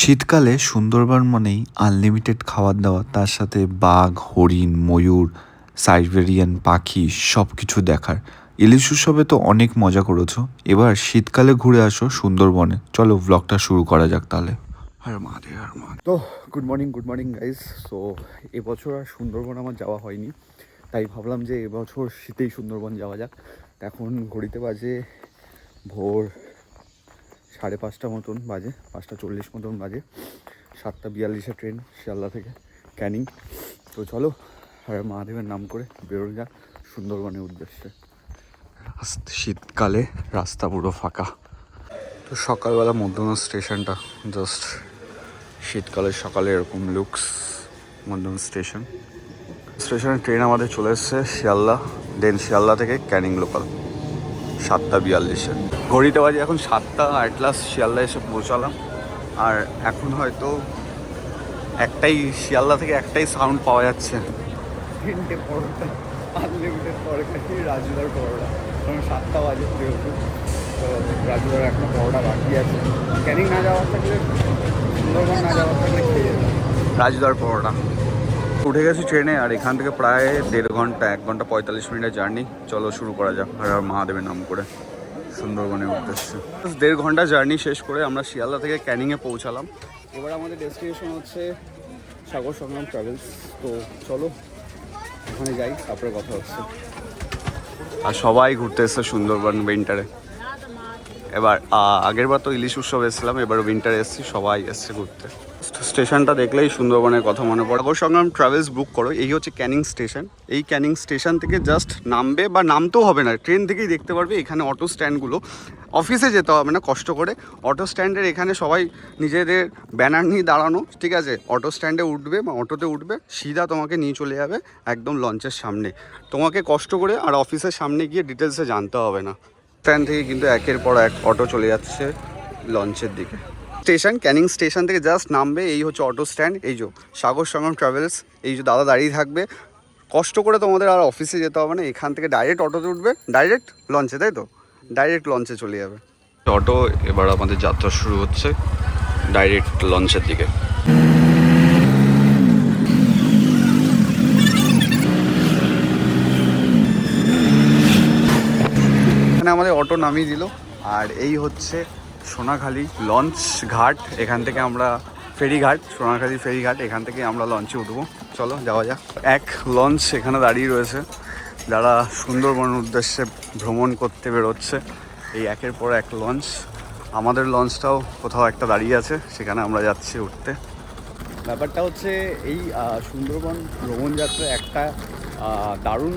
শীতকালে সুন্দরবন মানেই আনলিমিটেড খাবার দাবার তার সাথে বাঘ হরিণ ময়ূর সাইবেরিয়ান পাখি সব কিছু দেখার। ইলিশ উৎসবে তো অনেক মজা করেছ। এবার শীতকালে ঘুরে আসো সুন্দরবনে। চলো ব্লগটা শুরু করা যাক তাহলে। তো good morning good morning guys so এবছর আর সুন্দরবন আমার যাওয়া হয়নি। তাই ভাবলাম যে এবছর শীতেই সুন্দরবন যাওয়া যাক। এখন ঘড়িতে বাজে ভোর সাড়ে পাঁচটা মতন বাজে পাঁচটা চল্লিশ মতন বাজে। সাতটা বিয়াল্লিশে ট্রেন শিয়ালদা থেকে ক্যানিং। তো চলো মহাদেবের নাম করে বেরোনো যাক সুন্দরবনের উদ্দেশ্যে। শীতকালে রাস্তা পুরো ফাঁকা। তো সকালবেলা মধ্যমা স্টেশনটা জাস্ট শীতকালে সকালে এরকম লুকস মধ্যম স্টেশন। স্টেশনে ট্রেন আমাদের চলে এসছে শিয়ালদা দেন শিয়ালদা থেকে ক্যানিং লোকাল সাতটা বিয়াল্লিশে। ঘড়িতে বাজে এখন সাতটা অ্যাট লাস্ট শিয়ালদা এসে পৌঁছালাম। আর এখন হয়তো একটাই শিয়ালদা থেকে একটাই সাউন্ড পাওয়া যাচ্ছে। তিনটে পরোটা আনলিমিটেড তরকারি রাজুদার পরোটা? কারণ সাতটা বাজে যেহেতু তো রাজুদার এখনও পরোটা বাকি আছে। ক্যানিং না যাওয়ার থাকলে সুন্দরবন না যাওয়ার থাকলে খেয়ে রাজদার পরোটা। উঠে গেছি ট্রেনে আর এখান থেকে প্রায় দেড় ঘণ্টা, এক ঘণ্টা পঁয়তাল্লিশ মিনিটের জার্নি। চলো শুরু করা যাক, আর মহাদেবের নাম করে। সুন্দরবনের উদ্দেশ্যে দেড় ঘণ্টা জার্নি শেষ করে আমরা শিয়ালদা থেকে ক্যানিংয়ে পৌঁছালাম। এবার আমাদের ডেস্টিনেশন হচ্ছে সাগর সংগ্রাম ট্রাভেলস। তো চলো, ওখানে যাই, তারপরে কথা হচ্ছে। আর সবাই ঘুরতে এসছে সুন্দরবন উইন্টারে এবার আগের বার তো ইলিশ উৎসব এসেছিলাম, এবার উইন্টারে এসেছি, সবাই এসছে ঘুরতে। স্টেশনটা দেখলেই সুন্দরবনের কথা মনে পড়ে। সাগর সংগ্রাম ট্রাভেলস বুক করো, এই হচ্ছে ক্যানিং স্টেশন। এই ক্যানিং স্টেশন থেকে জাস্ট নামবে বা নামতেও হবে না ট্রেন থেকেই দেখতে পারবে এখানে অটো স্ট্যান্ডগুলো অফিসে যেতে হবে না, কষ্ট করে। অটো স্ট্যান্ডের এখানে সবাই নিজেদের ব্যানার নিয়ে দাঁড়ানো, ঠিক আছে? অটো স্ট্যান্ডে উঠবে বা অটোতে উঠবে, সিধা তোমাকে নিয়ে চলে যাবে একদম লঞ্চের সামনে। তোমাকে কষ্ট করে আর অফিসের সামনে গিয়ে ডিটেলসে জানতে হবে না। স্ট্যান্ড থেকে কিন্তু একের পর এক অটো চলে যাচ্ছে লঞ্চের দিকে। স্টেশন ক্যানিং স্টেশন থেকে জাস্ট নামবে এই হচ্ছে অটো স্ট্যান্ড এই যে সাগর সংগ্রাম ট্রাভেলস এই যে দাদা দাঁড়িয়ে থাকবে। কষ্ট করে তোমাদের আর অফিসে যেতে হবে না এখান থেকে ডাইরেক্ট অটোতে উঠবে ডাইরেক্ট লঞ্চে তাই তো? ডাইরেক্ট লঞ্চে চলে যাবে। অটো এবার আমাদের যাত্রা শুরু হচ্ছে ডাইরেক্ট লঞ্চের দিকে। এখানে আমাদের অটো নামিয়ে দিল আর এই হচ্ছে সোনাখালি লঞ্চ ঘাট, এখান থেকে আমরা ফেরিঘাট, সোনাখালি ফেরিঘাট, এখান থেকে আমরা লঞ্চে উঠবো। চলো, যাওয়া যাক। এক লঞ্চ এখানে দাঁড়িয়ে রয়েছে। যারা সুন্দরবনের উদ্দেশ্যে ভ্রমণ করতে বেরোচ্ছে, এই একের পর এক লঞ্চ। আমাদের লঞ্চটাও কোথাও একটা দাঁড়িয়ে আছে, সেখানে আমরা যাচ্ছি উঠতে। ব্যাপারটা হচ্ছে, এই সুন্দরবন ভ্রমণযাত্রা একটা দারুণ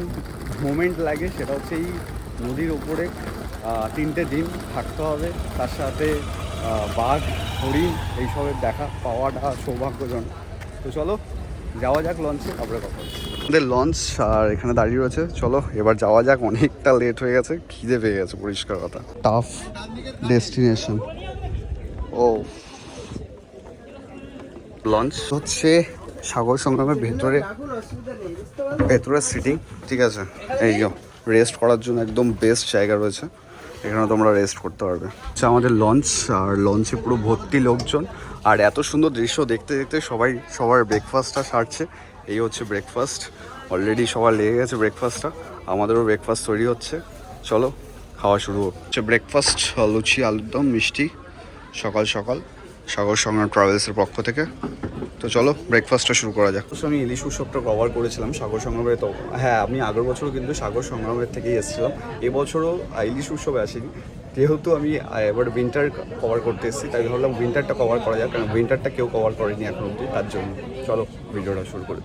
মোমেন্ট লাগে। সেটা হচ্ছে এই নদীর ওপরে তিনটে দিন থাকতে হবে। তার সাথে বাঘ, হরিণ, এইসবের দেখা পাওয়াটা সৌভাগ্যজনক। তো চলো, যাওয়া যাক লঞ্চে তারপরে কথা আমাদের লঞ্চ আর এখানে দাঁড়িয়ে রয়েছে। চলো, এবার যাওয়া যাক, অনেকটা লেট হয়ে গেছে। খিদে পেয়ে গেছে, পরিষ্কার কথা। টাফ ডেস্টিনেশন ও লঞ্চ হচ্ছে সাগর সংগ্রামের ভেতরে ভেতরে সিটিং ঠিক আছে? এই রেস্ট করার জন্য একদম বেস্ট জায়গা রয়েছে। এখানে তোমরা রেস্ট করতে পারবে। আচ্ছা আমাদের লঞ্চ আর লঞ্চে পুরো ভর্তি লোকজন। আর এত সুন্দর দৃশ্য দেখতে দেখতে সবাই, সবার ব্রেকফাস্টটা সারছে। এই হচ্ছে ব্রেকফাস্ট অলরেডি সবার লেগে গেছে ব্রেকফাস্টটা আমাদেরও ব্রেকফাস্ট তৈরি হচ্ছে। চলো, খাওয়া শুরু। হচ্ছে ব্রেকফাস্ট লুচি আলুর দম মিষ্টি, সকাল সকাল। সাগর সংগ্রাম ট্রাভেলসের পক্ষ থেকে। তো চলো ব্রেকফাস্টটা শুরু করা যাক। আমি ইলিশ উৎসবটা কভার করেছিলাম সাগর সংগ্রামের তো। হ্যাঁ আমি আগের বছরও কিন্তু সাগর সংগ্রামের থেকেই এসেছিলাম। এবছরও ইলিশ উৎসবে আসিনি। যেহেতু আমি এবার উইন্টার কভার করতে এসেছি, তাই ভাবলাম উইন্টারটা কভার করা যাক। কারণ উইন্টারটা কেউ কভার করেনি এখন অবধি, তার জন্য। চলো ভিডিওটা শুরু করি।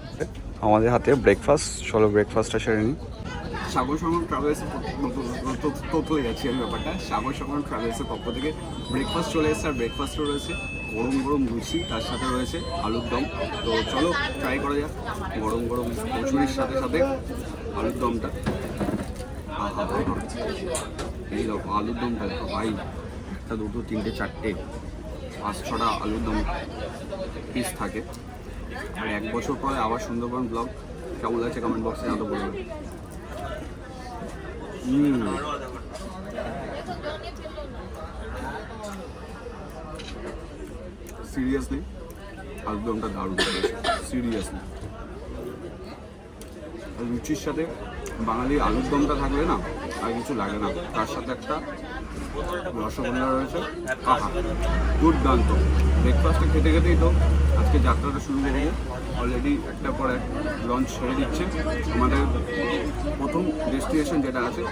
আমাদের হাতে ব্রেকফাস্ট চলো ব্রেকফাস্টটা সেরে নিই। সাগর সংগ্রাম ট্রাভেলসের তথ্য যাচ্ছি আমি ব্যাপারটা। সাগর সংগ্রাম ট্রাভেলসের পক্ষ থেকে ব্রেকফাস্ট চলে এসেছে, আর ব্রেকফাস্টও রয়েছে গরম গরম লুচি, তার সাথে রয়েছে আলুর দম। তো চলো ট্রাই করা যাক গরম গরম কচুরির সাথে সাথে আলুর দমটা। এই দেখো, আলুর দমটা ভাই, একটা দুটো, তিনটে, চারটে, পাঁচ, ছটা আলুর দম পিস থাকে। আর এক বছর পরে আবার সুন্দরবন ব্লগ কেমন লাগছে কমেন্ট বক্সে জানাতে বলবেন সিরিয়াসলি আলুদমটা দারুণ সিরিয়াসলি লুচির সাথে বাঙালি আলুর দমটা থাকলে না আর কিছু লাগে না। তার সাথে একটা রসগোল্লা রয়েছে। আহা, দুর্দান্ত। ব্রেকফাস্টে খেতে খেতেই তো আজকে যাত্রাটা শুরু করব অলরেডি একটা পরে লঞ্চ ছেড়ে দিচ্ছে। আমাদের প্রথম ডেস্টিনেশন যেটা আছে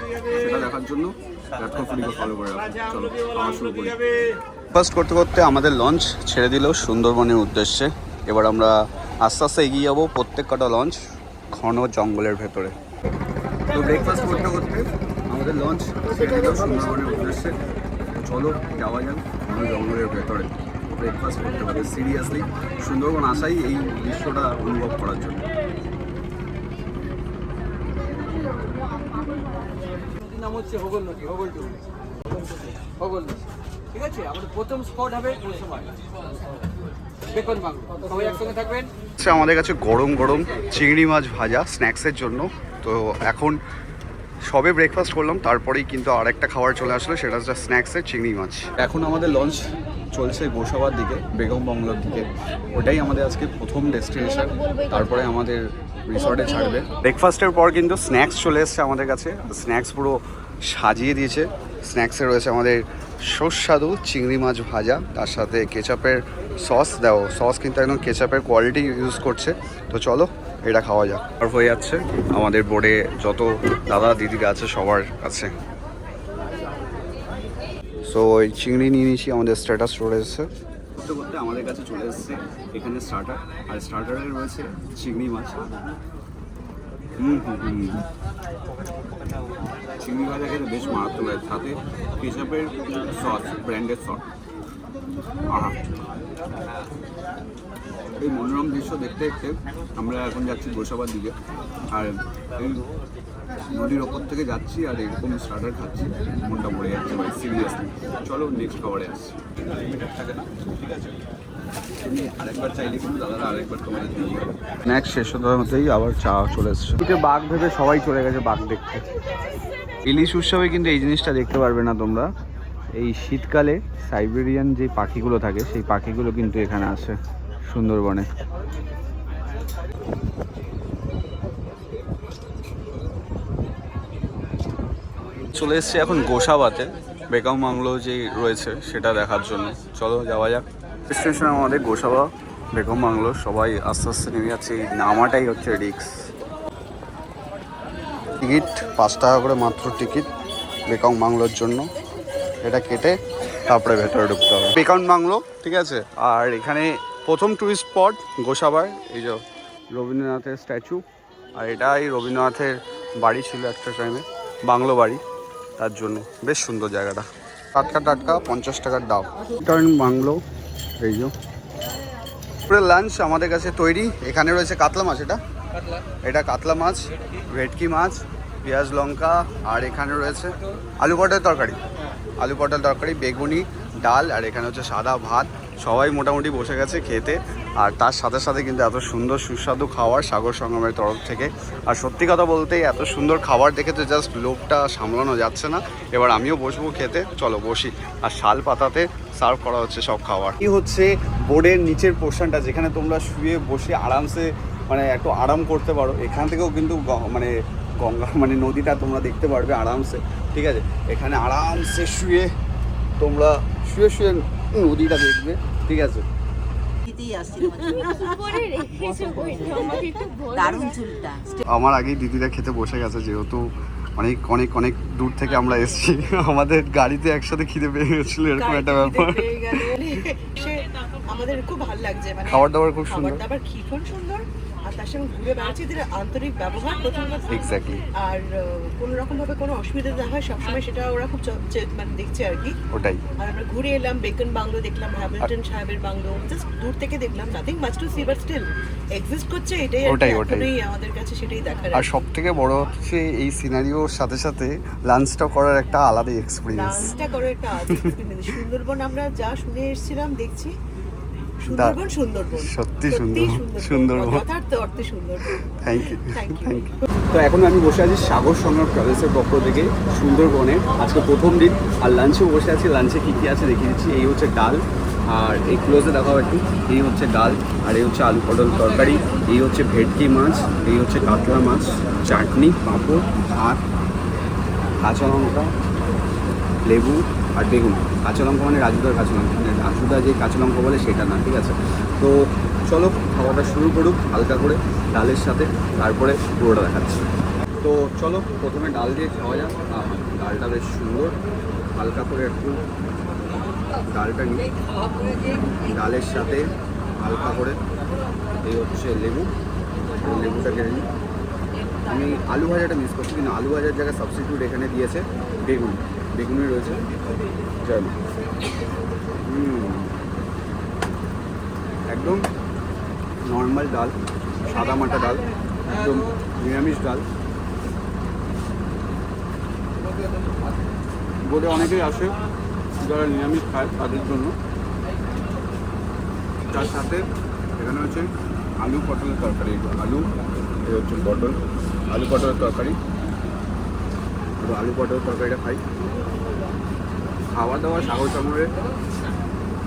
সেটা দেখার জন্য ফলো করে চলো খাওয়া শুরু করি। ফার্স্ট করতে করতে আমাদের লঞ্চ ছেড়ে দিল সুন্দরবনের উদ্দেশ্যে। এবার আমরা আস্তে আস্তে এগিয়ে যাব প্রত্যেক কটা লঞ্চ ঘন জঙ্গলের ভেতরে। তো ব্রেকফাস্ট করতে করতে আমাদের লঞ্চ ছেড়ে দিল সুন্দরবনের উদ্দেশ্যে। চলো যাওয়া যাক ঘন জঙ্গলের ভেতরে। ব্রেকফাস্ট করতে পারে সিরিয়াসলি সুন্দরবন আসাই এই দৃশ্যটা অনুভব করার জন্য। নাম হচ্ছে হোগল নদী হোগল টু হোগল নদী। ঠিক আছে? আমাদের প্রথম স্পট হবে বেকন বাংলো। সবাই একসঙ্গে থাকবেন। আমাদের কাছে গরম গরম চিংড়ি মাছ ভাজা স্ন্যাক্সের জন্য। তো এখন সবে ব্রেকফাস্ট করলাম তারপরেই কিন্তু আরেকটা খাবার চলে আসলো সেটা হচ্ছে স্ন্যাক্সের চিংড়ি মাছ। এখন আমাদের লঞ্চ চলছে গোসাবার দিকে বেগম বাংলোর দিকে। ওটাই আমাদের আজকে প্রথম ডেস্টিনেশন। তারপরে আমাদের রিসর্টে ছাড়বে। ব্রেকফাস্টের পর কিন্তু স্ন্যাক্স চলে এসছে আমাদের কাছে। স্ন্যাক্স পুরো সাজিয়ে দিয়েছে। স্ন্যাক্সে রয়েছে আমাদের সুস্বাদু চিংড়ি মাছ ভাজা। তার সাথে কেচাপের সস দাও। সস কিন্তু একদম কেচাপের কোয়ালিটি ইউজ করছে। তো চলো এটা খাওয়া যাক। আর হয়ে যাচ্ছে আমাদের বোর্ডে যত দাদা দিদিরা আছে সবার কাছে। সো ওই চিংড়ি নিয়ে নিয়েছি, আমাদের স্ট্যাটাস এসেছে। করতে করতে আমাদের কাছে চলে এসেছে এখানে স্টার্টার আর স্টার্টারের রয়েছে চিংড়ি মাছ। হুম হুম চিংড়ি ভাজা খেতে বেশ মারাত্মক সাথে কেচাপের সস ব্র্যান্ডের সস এই মনোরম দৃশ্য দেখতে দেখতে আমরা এখন যাচ্ছি গোসাবার দিকে। আর এই নদীর ওপর থেকে যাচ্ছি আর এরকম স্টার্টার খাচ্ছি। মনটা ভরে যাচ্ছে ভাই সিরিয়াসলি চলো নেক্সট খাবারে আসছি থাকে না ঠিক আছে তুমি আরেকবার চাইলে কিন্তু দাদারা আরেকবার তোমাদের স্ন্যাক্স শেষ হতেই আবার চা চলে এসছে। বাঘ ভেবে সবাই চলে গেছে বাঘ দেখতে। ইলিশ উৎসবে কিন্তু এই জিনিসটা দেখতে পারবে না তোমরা। এই শীতকালে সাইবেরিয়ান যে পাখিগুলো থাকে, সেই পাখিগুলো কিন্তু এখানে আসে সুন্দরবনে। চলে এসেছি এখন গোসাবাতে। বেগম বাংলো যে রয়েছে, সেটা দেখার জন্য। চলো যাওয়া যাক। স্টেশন আমাদের গোসাবা, বেগম বাংলো সবাই আস্তে আস্তে নেমে যাচ্ছে। এই নামাটাই হচ্ছে রিক্স টিকিট পাঁচ টাকা করে মাত্র টিকিট বেকং বাংলোর জন্য। এটা কেটে তারপরে ভেতরে ঢুকতে হবে। বেকং বাংলো, ঠিক আছে? আর এখানে প্রথম টুরিস্ট স্পট গোসাবার, এই যে রবীন্দ্রনাথের স্ট্যাচু আর এটাই রবীন্দ্রনাথের বাড়ি ছিল একটা টাইমে বাংলো বাড়ি, তার জন্য। বেশ সুন্দর জায়গাটা। টাটকা টাটকা, পঞ্চাশ টাকার দাম। টার্ন বাংলো, এই যে। পুরো লাঞ্চ আমাদের কাছে তৈরি। এখানে রয়েছে কাতলা মাছ, এটা? এটা কাতলা মাছ, ভেটকি মাছ, পেঁয়াজ লঙ্কা, আর এখানে রয়েছে আলু পটল তরকারি। আলু পটল তরকারি, বেগুনি, ডাল, আর এখানে হচ্ছে সাদা ভাত। সবাই মোটামুটি বসে গেছে খেতে, আর তার সাথে সাথে কিন্তু এত সুন্দর সুস্বাদু খাবার সাগর সঙ্গমের তরফ থেকে। আর সত্যি কথা বলতে এত সুন্দর খাবার দেখে তো জাস্ট লোভটা সামলানো যাচ্ছে না। এবার আমিও বসবো খেতে, চলো বসি। আর শাল পাতাতে সার্ভ করা হচ্ছে সব খাবার। কি হচ্ছে বোর্ডের নিচের পোর্শনটা যেখানে তোমরা শুয়ে বসে আরামসে মানে একটু আরাম করতে পারো। এখান থেকেও কিন্তু মানে গঙ্গা মানে নদীটা তোমরা দেখতে পারবে আরামসে ঠিক আছে? এখানে আরামসে শুয়ে তোমরা শুয়ে শুয়ে নদীটা দেখবে ঠিক আছে? আমার আগেই দিদিরা খেতে বসে গেছে যেহেতু অনেক অনেক অনেক দূর থেকে আমরা এসেছি। আমাদের গাড়িতে একসাথে খিদে পেয়ে গেছিল এরকম একটা ব্যাপার। আমাদের খুব ভালো লাগছে মানে খাবার দাবার খুব খাবার সুন্দর দাবার ভীষণ সুন্দর। তার সঙ্গে ঘুরে বেড়াচ্ছি এদের আন্তরিক ব্যবহার প্রথম কথা এক্স্যাক্টলি আর কোনো রকম ভাবে কোনো অসুবিধা না হয় সবসময় সেটা ওরা খুব মানে দেখছে আর কি। ওটাই। আর আমরা ঘুরে এলাম বেকন বাংলো দেখলাম হ্যামিল্টন সাহেবের বাংলো জাস্ট দূর থেকে দেখলাম nothing much to see but still exist করছে এটাই ওটাই, ওটাই। আমাদের কাছে সেটাই দেখার আর সব থেকে বড় হচ্ছে এই সিনারিওর সাথে সাথে লাঞ্চটা করার একটা আলাদাই এক্সপিরিয়েন্স ডান্সটা করে একটা আলাদা। সুন্দরবন আমরা যা শুনে এসেছিলাম দেখছি সুন্দরবন সুন্দরবন। সত্যি সুন্দরবন, সুন্দরবন। যথার্থ অর্থে Sundarban. Thank you thank you তো এখন আমি বসে আছি সাগর সংগ্রাম ট্রাভেলসের পক্ষ থেকে সুন্দরবনে। আজকে প্রথম দিন আর লাঞ্চেও বসে আছি। লাঞ্চে কী কী আছে দেখিয়ে দিচ্ছি। এই হচ্ছে ডাল আর এই ক্লোজে দেখাও একটু। এই হচ্ছে ডাল আর এই হচ্ছে আলু পটল তরকারি। এই হচ্ছে ভেটকি মাছ এই হচ্ছে কাতলা মাছ চাটনি পাঁপড় ভাত কাঁচা লঙ্কা লেবু আর বেগুন কাঁচা লঙ্কা মানে রাজুদার কাঁচা লঙ্কা। মানে রাজুদা যে কাঁচা লঙ্কা বলে সেটা না, ঠিক আছে? তো চলো, খাওয়াটা শুরু করুক হালকা করে, ডালের সাথে, তারপরে পুরোটা দেখাচ্ছি। তো চলো, প্রথমে ডাল দিয়ে খাওয়া যাক। ডালটা বেশ সুন্দর, হালকা করে একটু ডালটা নিই ডালের সাথে হালকা করে, এই হচ্ছে লেবু। লেবুটা কেটে নিই। আমি আলু ভাজাটা মিস করছি, কিন্তু আলু ভাজার জায়গায় সাবস্টিটিউট এখানে দিয়েছে বেগুন। বেগুনই রয়েছে। মা। একদম নর্মাল ডাল, সাদা মাটা ডাল, একদম নিরামিষ ডাল। বোধে অনেকেই আসে যারা নিরামিষ খায় তাদের জন্য। তার সাথে এখানে হচ্ছে আলু পটলের তরকারি, আলু হচ্ছে পটল, আলু পটলের তরকারি। তো আলু পটল তরকারিটা খাই। খাওয়া দাওয়া সাগর সাগরে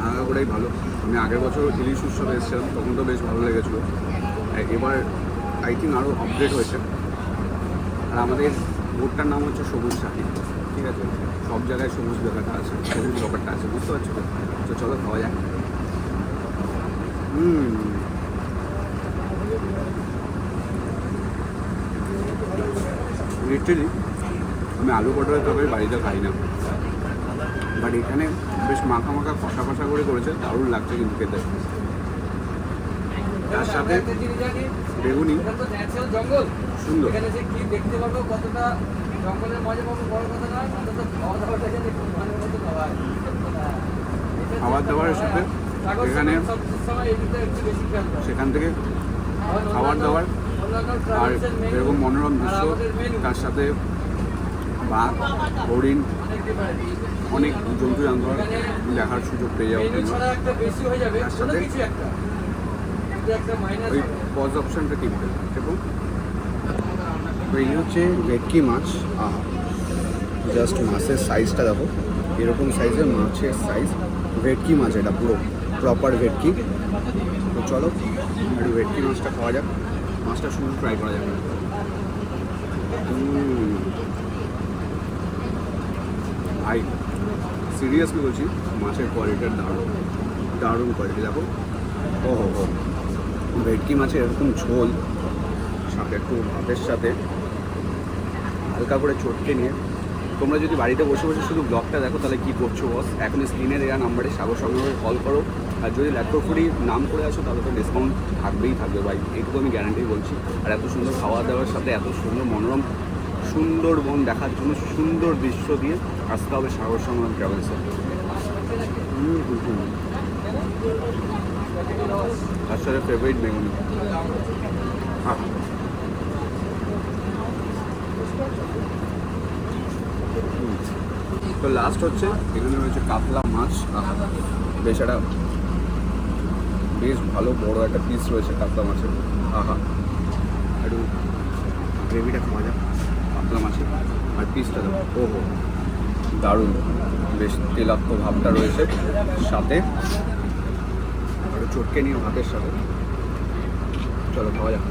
আলাদা করেই ভালো। আমি আগের বছর ইলিশ উৎসবে এসেছিলাম, তখন তো বেশ ভালো লেগেছিলো। এবার আই থিঙ্ক আরও আপডেট হয়েছে। আর আমাদের বোটটার নাম হচ্ছে সবুজ শাহি ঠিক আছে? সব জায়গায় সবুজ ব্যাপারটা আছে, সবুজ ব্যাপারটা আছে, বুঝতে পারছ? তো চলো খাওয়া যাক। হুম। আমি আলু পটলের তরকারি বাড়িতে খাই না। বাট এখানে বেশ মাখা মাখা কষা কষা করে করেছে দারুণ লাগছে কিন্তু খেতে। তার সাথে বেগুনি। সুন্দর। খাওয়া হয়। খাবার দাবারের সাথে এখানে। সেখান থেকে খাবার দাবার আর এরকম মনোরম দৃশ্য তার সাথে বাঘ, হরিণ, অনেক জন্তু জানোয়ার দেখার সুযোগ পেয়ে যাব তার সাথে ওই পজ অপশানটা দেখুন। তো এই হচ্ছে ভেটকি মাছ। জাস্ট মাছের সাইজটা দেখো। এরকম সাইজের মাছের সাইজ ভেটকি মাছ এটা পুরো প্রপার ভেটকি। তো চলো, একটু ভেটকি মাছটা খাওয়া যাক। মাছটা শুধু ফ্রাই করা যাবে উম। ভাই সিরিয়াসলি বলছি, মাছের কোয়ালিটির দারুণ দারুণ কোয়ালিটি দেখো। ও হো হো ভেটকি মাছের এরকম ঝোল, সাথে একটু ভাতের সাথে, হালকা করে চটকে নিয়ে, তোমরা যদি বাড়িতে বসে বসে শুধু ব্লগটা দেখো, তাহলে কী করছ বস এখন স্ক্রিনে দেওয়া নাম্বারে সাগর সংগ্রহে কল করো, আর যদি ল্যাপটপ ফুডি নাম করে আসো তাহলে তো ডিসকাউন্ট থাকবেই থাকবে ভাই, এইটুকু আমি গ্যারান্টি বলছি। আর এত সুন্দর খাওয়া দাওয়ার সাথে এত সুন্দর মনোরম সুন্দরবন দেখার জন্য সুন্দর দৃশ্য দিয়ে সাগর সংগ্রাম ট্রাভেলসে সাথে ফেভারিট বেগুনি। তো লাস্ট হচ্ছে, এখানে রয়েছে কাতলা মাছ। বেশ একটা, বেশ ভালো বড় একটা পিস রয়েছে কাতলা মাছের। আহা। একটু গ্রেভিটা খাওয়া যাক, কাতলা মাছের। আর পিসটা দেবো ও হো দারুণ। বেশ তেলাক্ত ভাবটা রয়েছে সাথে। একটু চটকে নিয়ে ভাতের সাথে। চলো খাওয়া যাক।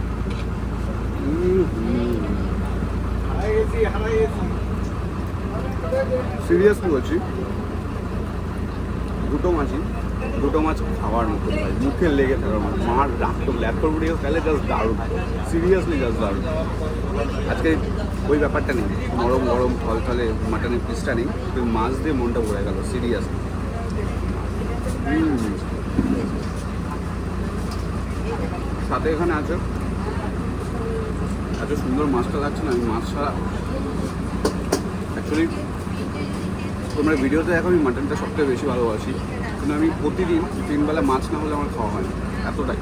সিরিয়াসলি বলছি, দুটো মাছই, দুটো মাছ খাওয়ার মতো ভাই, মুখে লেগে থাকার মতো। মার রাখতো ল্যাপটপ উড়িয়ে তাহলে জাস্ট দারুণ। সিরিয়াসলি জাস্ট দারুণ। আজকে ওই ব্যাপারটা নেই। নরম গরম ফল ফলে মাটনের পিসটা নেই। তুই মাছ দিয়ে মনটা ভরে গেল সিরিয়াসলি সাথে এখানে আছে? এত সুন্দর মাছটা লাগছে না আমি মাছ ছাড়া। অ্যাকচুয়ালি তোমরা ভিডিওতে দেখো, আমি মাটনটা সবথেকে বেশি ভালোবাসি। কিন্তু আমি প্রতিদিন তিনবেলা মাছ না হলে আমার খাওয়া হয় না, এতটাই।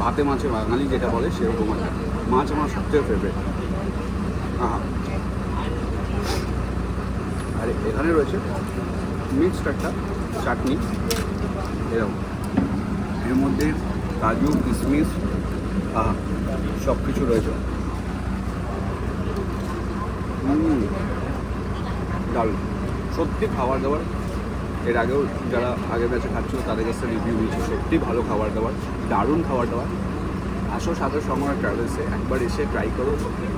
ভাতে মাছে বাঙালি যেটা বলে সেরকম একটা। মাছ আমার সবথেকে ফেভারিট আর এখানে রয়েছে মিক্সড একটা চাটনি। এরকম। এর মধ্যে কাজু, কিশমিশ সব কিছু রয়েছে। দারুণ সত্যি খাবার দাবার। এর আগেও যারা আগের ব্যাচে খাচ্ছিল, তাদের কাছে রিভিউ নিচ্ছি সত্যি ভালো খাবার দাবার। দারুণ খাবার দাবার। আসো সাথে সময় ট্রাভেলসে একবার এসে ট্রাই করো।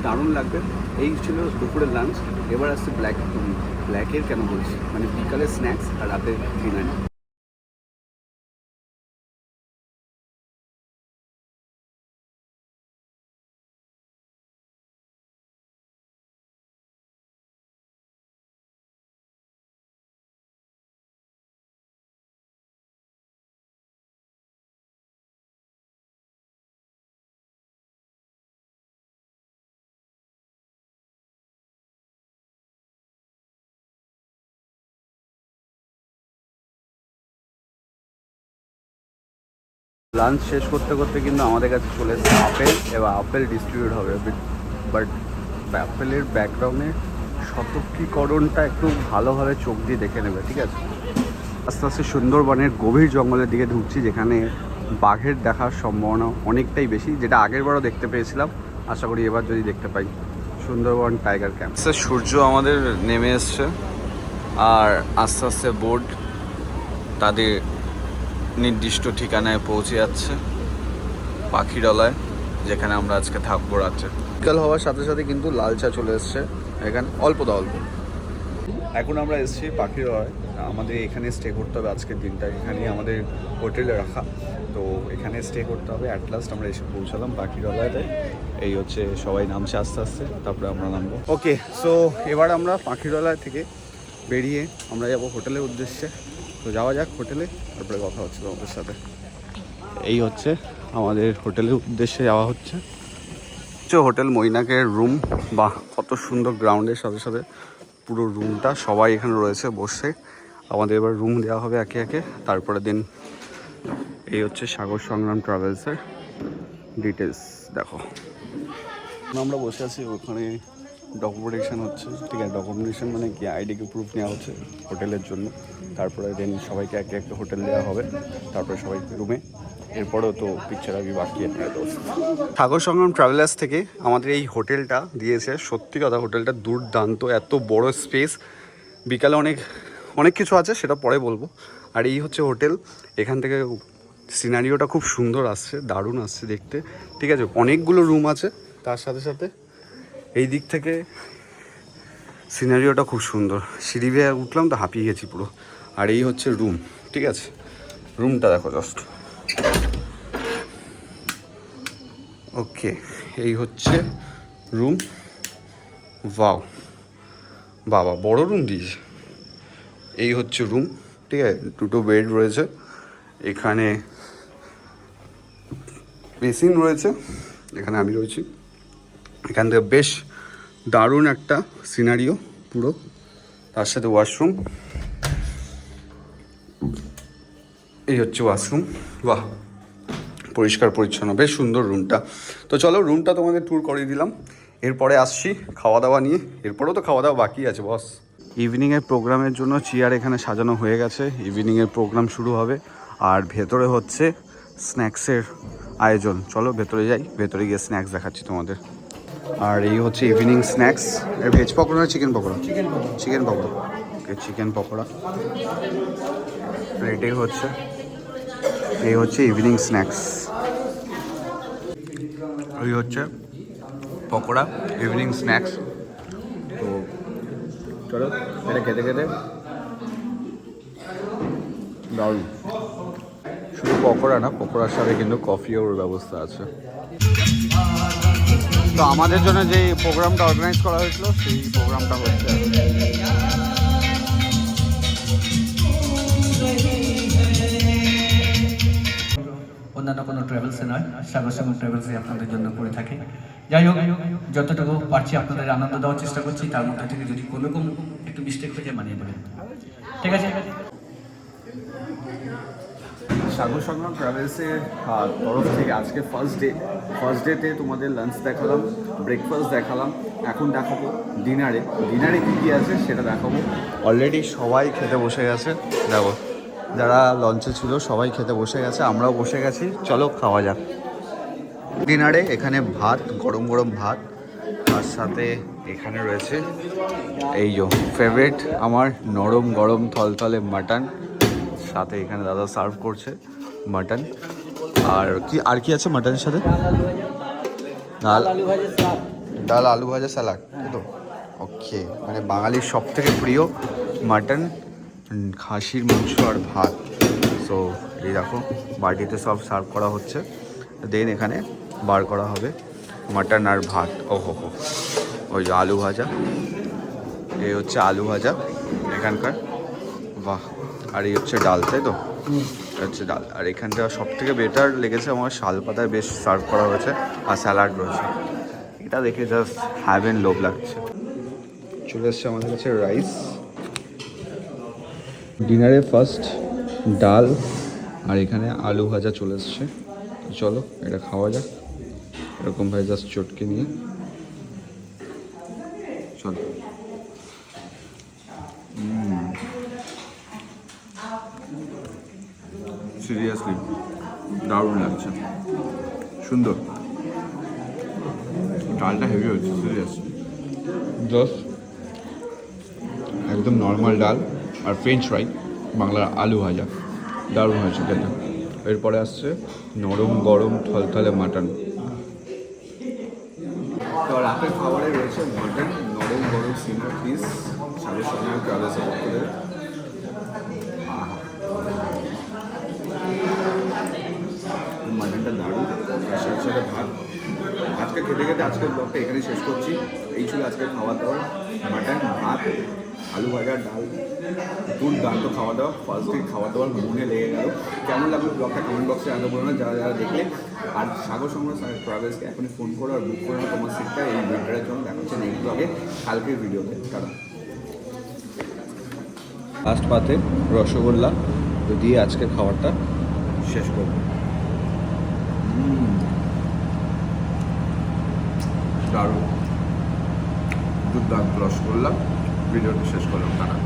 দারুণ লাগবে। এই ছিল দুপুরের লাঞ্চ এবার আসছে ব্ল্যাক ব্ল্যাকের কেন বলছি? মানে বিকালের স্ন্যাক্স আর রাতের ডিনার লাঞ্চ শেষ করতে করতে কিন্তু আমাদের কাছে চলে এসেছে আপেল, এবার আপেল ডিস্ট্রিবিউট হবে। বাট আপেলের ব্যাকগ্রাউন্ডে শতকীকরণটা একটু ভালোভাবে চোখ দিয়ে দেখে নেবে, ঠিক আছে? আস্তে আস্তে সুন্দরবনের গভীর জঙ্গলের দিকে ঢুকছি, যেখানে বাঘের দেখার সম্ভাবনা অনেকটাই বেশি, যেটা আগের বারও দেখতে পেয়েছিলাম। আশা করি এবার যদি দেখতে পাই, সুন্দরবন টাইগার ক্যাম্প সূর্য আমাদের নেমে এসছে, আর আস্তে আস্তে বোর্ড তাদের নির্দিষ্ট ঠিকানায় পৌঁছে যাচ্ছে পাখিরালয় যেখানে আমরা আজকে থাকব রাত্রে বিকাল হওয়ার সাথে সাথে কিন্তু লাল চা চলে এসছে। এখানে অল্প দা অল্প। এখন আমরা এসেছি পাখিরালয়। আমাদের এখানে স্টে করতে হবে আজকের দিনটা। এখানেই আমাদের হোটেলে রাখা। তো এখানে স্টে করতে হবে। অ্যাট লাস্ট আমরা এসে পৌঁছালাম পাখিরালয়তে। এই হচ্ছে সবাই নামছে আস্তে আস্তে। তারপরে আমরা নামবো। ওকে সো এবার আমরা পাখিরালয় থেকে বেরিয়ে আমরা যাব হোটেলের উদ্দেশ্যে। তো যাওয়া যাক হোটেলে তারপরে কথা হচ্ছে তোমাদের সাথে। এই হচ্ছে আমাদের হোটেলের উদ্দেশ্যে যাওয়া হচ্ছে। হচ্ছে হোটেল মৈনাকের রুম। বা কত সুন্দর গ্রাউন্ডের সাথে সাথে পুরো রুমটা সবাই এখানে রয়েছে বসে। আমাদের এবার রুম দেওয়া হবে একে একে। তারপরে দিন এই হচ্ছে সাগর সংগ্রাম ট্রাভেলসের ডিটেলস দেখো। আমরা বসে আছি ওখানে ডকুমেন্টেশন হচ্ছে। ঠিক আছে ডকুমেন্টেশন মানে কি? আইডি প্রুফ নেওয়া হচ্ছে হোটেলের জন্য। তারপরে দেন সবাইকে একে একটা হোটেল দেওয়া হবে। তারপরে সবাই রুমে এরপরেও তো পিকচার আমি বাকি সাগর সংগ্রাম ট্রাভেলার্স থেকে আমাদের এই হোটেলটা দিয়েছে। সত্যি কথা হোটেলটা দুর্দান্ত, এত বড় স্পেস বিকালে অনেক অনেক কিছু আছে, সেটা পরে বলব। আর এই হচ্ছে হোটেল এখান থেকে সিনারিওটা খুব সুন্দর আসছে, দারুণ আসছে দেখতে। ঠিক আছে, অনেকগুলো রুম আছে। তার সাথে সাথে এই দিক থেকে সিনারিওটা খুব সুন্দর। সিঁড়ি বেয়ে উঠলাম তো হাঁপিয়ে গেছি পুরো। আর এই হচ্ছে রুম ঠিক আছে? রুমটা দেখো জাস্ট ওকে এই হচ্ছে রুম ওয়াও বাবা, বড় রুম দিয়েছে এই হচ্ছে রুম ঠিক আছে? দুটো বেড রয়েছে। এখানে বেসিন রয়েছে। এখানে আমি রয়েছি। এখান থেকে বেশ দারুণ একটা সিনারিও পুরো। তার সাথে ওয়াশরুম এই হচ্ছে ওয়াশরুম বাহ, পরিষ্কার পরিচ্ছন্ন, বেশ সুন্দর রুমটা তো চলো রুমটা তোমাদের ট্যুর করিয়ে দিলাম। এরপরে আসছি খাওয়া দাওয়া নিয়ে। এরপরেও তো খাওয়া দাওয়া বাকি আছে বস ইভিনিংয়ের প্রোগ্রামের জন্য চেয়ার এখানে সাজানো হয়ে গেছে। ইভিনিংয়ের প্রোগ্রাম শুরু হবে। আর ভেতরে হচ্ছে স্ন্যাক্সের আয়োজন। চলো, ভেতরে যাই। ভেতরে গিয়ে স্ন্যাক্স দেখাচ্ছি তোমাদের। আর এই হচ্ছে ইভিনিং স্ন্যাক্স এর ভেজ পকোড়া না chicken pakora? Chicken chicken pakora. Okay chicken pakora. প্লেটে হচ্ছে এই হচ্ছে ইভিনিং স্ন্যাক্স ওই হচ্ছে পকোড়া ইভিনিং স্ন্যাক্স তো চলো এটা খেতে খেতে দারুণ। শুধু পকোড়া না পকোড়ার সাথে কিন্তু কফিওর ব্যবস্থা আছে। তো আমাদের জন্য যে প্রোগ্রামটা অর্গানাইজ করা হয়েছিল, সেই প্রোগ্রামটা হচ্ছে অন্যান্য কোনো ট্রাভেলসে নয় সাগর সাগর ট্রাভেলসে আপনাদের জন্য করে থাকে। যাই হোক, যতটুকু পারছি আপনাদের আনন্দ দেওয়ার চেষ্টা করছি, তার মধ্যে থেকে যদি কোনো রকম একটু মিস্টেক হয়ে যায়, মানিয়ে দেবেন ঠিক আছে? সাগর সংগ্রাম ট্রাভেলসের তরফ থেকে আজকে ফার্স্ট ডে ফার্স্ট ডেতে তোমাদের লাঞ্চ দেখালাম ব্রেকফাস্ট দেখালাম, এখন দেখাবো ডিনারে ডিনারে কী কী আছে সেটা দেখাবো। অলরেডি সবাই খেতে বসে গেছে। দেখো, যারা লঞ্চে ছিল সবাই খেতে বসে গেছে, আমরাও বসে গেছি। চলো খাওয়া যাক। ডিনারে এখানে ভাত, গরম গরম ভাত, তার সাথে এখানে রয়েছে এই যো ফেভারিট আমার নরম গরম থলথলে মাটন সাথে এখানে দাদা সার্ভ করছে মাটন। আর কি আর কি আছে মাটনের সাথে? ডাল। ডাল, আলু ভাজা স্যালাড তো। ওকে মানে বাঙালির সব থেকে প্রিয় মাটন খাসির মাংস আর ভাত। সো এই দেখো বাটিতে সব সার্ভ করা হচ্ছে। দেন এখানে বার করা হবে মাটন আর ভাত। ও হো। হো ওই যে আলু ভাজা। এই হচ্ছে আলু ভাজা। এখানকার, বাহ। আর এই হচ্ছে ডাল তাই তো? হচ্ছে ডাল। আর এখানটা সব থেকে বেটার লেগেছে আমার শাল পাতায় বেশ সার্ভ করা হয়েছে আর স্যালাড রয়েছে। এটা দেখে জাস্ট হ্যাভ হ্যাভেন লোভ লাগছে। চলে এসছে আমাদের কাছে রাইস ডিনারে ফার্স্ট ডাল আর এখানে আলু ভাজা চলে এসছে। চলো এটা খাওয়া যাক। এরকমভাবে জাস্ট চটকে নিয়ে। চলো। সিরিয়াসলি দারুণ লাগছে। সুন্দর। ডালটা হেভি হচ্ছে সিরিয়াসলি জাস্ট একদম নর্মাল ডাল আর ফ্রেঞ্চ ফ্রাই বাংলার আলু ভাজা। দারুণ হয়েছে খেতে। এরপরে আসছে নরম গরম থলথলে মাটন। তো রাতের খাবারে রয়েছে মাটন নরম গরম সিনার পিস সাড়ে সময় ট্রাভেলসে পক্ষে মাটনটা দারুণ আর সাথে সাথে ভাত আজকে খেতে খেতে আজকের ব্লগটা এখানে শেষ করছি। এই ছিল আজকের খাওয়া দাওয়া। মাটন, ভাত, আলু ভাজা, ডাল। দুধ দুর্দান্ত খাওয়া দাওয়া। ফার্স্ট ডে খাওয়া দাওয়ার মনে লেগে গেল। কেমন লাগল ব্লগটা কমেন্ট বক্সে আগে বলো না, যারা যারা দেখলে। আর সাগর সংগ্রহ ট্রাভেলসকে এখনই ফোন করো আর বুক করো তোমার সিটটা এই উইন্টারের জন্য দেখা হচ্ছে নেক্সট ব্লগে কালকের ভিডিওতে। তারা লাস্ট পাতে রসগোল্লা। দিয়ে আজকের খাবারটা শেষ করব। দারুণ দুর্দান্ত রসগোল্লা ভিডিওটি শেষ করলাম। তারা